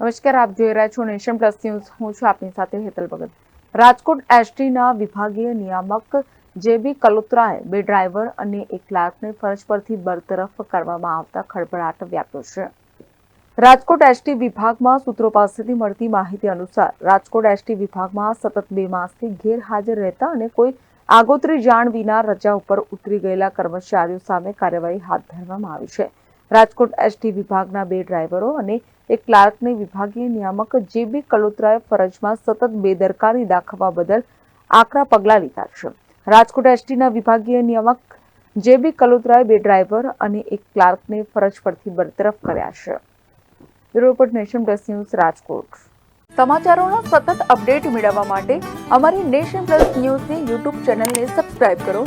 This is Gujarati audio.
નમસ્કાર, આપ જોઈ રહ્યા છો નેશન પ્લસ ન્યૂઝ. હું છું આપની સાથે હેતલ ભગત. રાજકોટ એસટીના વિભાગીય નિયામક જે બી કલોત્રાએ બે ડ્રાઈવર અને એક ક્લાર્કને ફરજ પરથી બરતરફ કરવામાં આવતા ખળભળાટ વ્યાપ્યો છે. રાજકોટ એસટી વિભાગમાં સૂત્રો પાસેથી મળતી માહિતી અનુસાર રાજકોટ એસટી વિભાગમાં સતત બે માસથી ગેરહાજર રહેતા અને કોઈ આગોતરી જાણ વિના રજા ઉપર ઉતરી ગયેલા કર્મચારીઓ સામે કાર્યવાહી હાથ ધરવામાં આવી છે. રાજકોટ એસટી વિભાગના બે ડ્રાઈવરો અને એક ક્લાર્કને વિભાગીય નિયામક જે બી કલોત્રાએ ફરજમાં સતત બેદરકારી દાખવવા બદલ આકરા પગલાં લીધા છે. રાજકોટ એસટીના વિભાગીય નિયામક જે બી કલોત્રાએ બે ડ્રાઈવર અને એક ક્લાર્કને ફરજ પરથી બરતરફ કર્યા છે. Report nation plus news Rajkot. સમાચારોનો સતત અપડેટ મેળવવા માટે અમારી નેશન પ્લસ ન્યૂઝની યુટ્યુબ ચેનલને સબસ્ક્રાઇબ કરો.